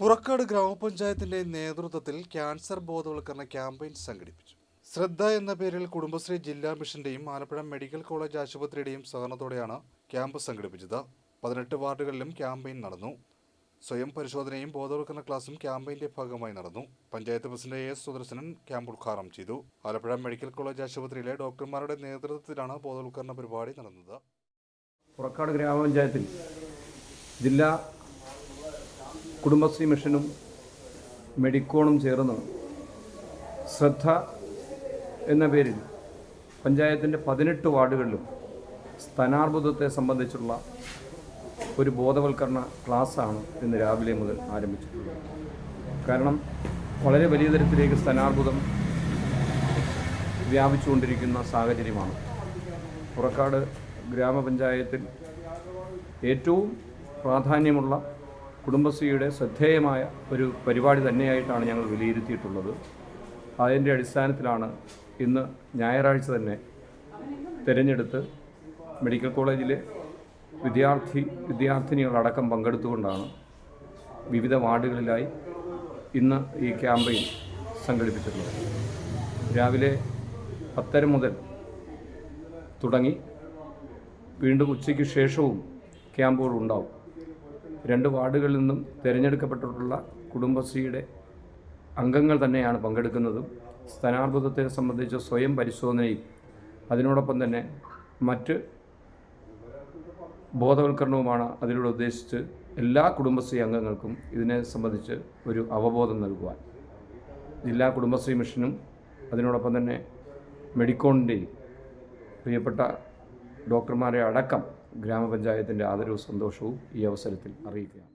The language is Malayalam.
പുറക്കാട് ഗ്രാമപഞ്ചായത്തിന്റെ നേതൃത്വത്തിൽ ക്യാൻസർ ബോധവൽക്കരണ ക്യാമ്പയിൻ സംഘടിപ്പിച്ചു. ശ്രദ്ധ എന്ന പേരിൽ കുടുംബശ്രീ ജില്ലാ മിഷന്റെയും ആലപ്പുഴ മെഡിക്കൽ കോളേജ് ആശുപത്രിയുടെയും സഹകരണത്തോടെയാണ് ക്യാമ്പ് സംഘടിപ്പിച്ചത്. പതിനെട്ട് വാർഡുകളിലും ക്യാമ്പയിൻ നടന്നു. സ്വയം പരിശോധനയും ബോധവൽക്കരണ ക്ലാസും ക്യാമ്പയിന്റെ ഭാഗമായി നടന്നു. Panchayat president A S Sudarshanan camp ഉദ്ഘാടനം ചെയ്തു. ആലപ്പുഴ മെഡിക്കൽ കോളേജ് ആശുപത്രിയിലെ ഡോക്ടർമാരുടെ നേതൃത്വത്തിലാണ് ബോധവൽക്കരണ പരിപാടി നടന്നത്. പുറക്കാട് ഗ്രാമപഞ്ചായത്തിൽ ജില്ലാ കുടുംബശ്രീ മിഷനും മെഡിക്കോണും ചേർന്ന് ശ്രദ്ധ എന്ന പേരിൽ പഞ്ചായത്തിന്റെ പതിനെട്ട് വാർഡുകളിലും സ്ഥാനാർബുദത്തെ സംബന്ധിച്ചുള്ള ഒരു ബോധവൽക്കരണ ക്ലാസ്സാണ് ഇന്ന് രാവിലെ മുതൽ ആരംഭിച്ചിട്ടുള്ളത്. കാരണം വളരെ വലിയ തരത്തിലേക്ക് സ്ഥാനാർബുദം വ്യാപിച്ചുകൊണ്ടിരിക്കുന്ന സാഹചര്യമാണ്. പുറക്കാട് ഗ്രാമപഞ്ചായത്തിൽ ഏറ്റവും പ്രാധാന്യമുള്ള കുടുംബശ്രീയുടെ ശ്രദ്ധേയമായ ഒരു പരിപാടി തന്നെയായിട്ടാണ് ഞങ്ങൾ വിലയിരുത്തിയിട്ടുള്ളത്. അതിന്റെ അടിസ്ഥാനത്തിലാണ് ഇന്ന് ഞായറാഴ്ച തന്നെ തിരഞ്ഞെടുത്ത് മെഡിക്കൽ കോളേജിലെ വിദ്യാർത്ഥി വിദ്യാർത്ഥിനികളടക്കം പങ്കെടുത്തുകൊണ്ടാണ് വിവിധ വാർഡുകളിലായി ഇന്ന് ഈ ക്യാമ്പയിൻ സംഘടിപ്പിച്ചിട്ടുള്ളത്. രാവിലെ പത്തര മുതൽ തുടങ്ങി വീണ്ടും ഉച്ചയ്ക്ക് ശേഷവും ക്യാമ്പുകൾ ഉണ്ടാവും. രണ്ട് വാർഡുകളിൽ നിന്നും തിരഞ്ഞെടുക്കപ്പെട്ടിട്ടുള്ള കുടുംബശ്രീയുടെ അംഗങ്ങൾ തന്നെയാണ് പങ്കെടുക്കുന്നതും. സ്ഥാനാർബുദത്തെ സംബന്ധിച്ച സ്വയം പരിശോധനയും അതിനോടൊപ്പം തന്നെ മറ്റ് ബോധവൽക്കരണവുമാണ് അതിലൂടെ ഉദ്ദേശിച്ച് എല്ലാ കുടുംബശ്രീ അംഗങ്ങൾക്കും ഇതിനെ സംബന്ധിച്ച് ഒരു അവബോധം നൽകുവാൻ. ജില്ലാ കുടുംബശ്രീ മിഷനും അതിനോടൊപ്പം തന്നെ മെഡിക്കോണിന്റെയും പ്രിയപ്പെട്ട ഡോക്ടർമാരെ അടക്കം ഗ്രാമപഞ്ചായത്തിന്റെ ആദരവും സന്തോഷവും ഈ അവസരത്തിൽ അറിയിക്കുകയാണ്.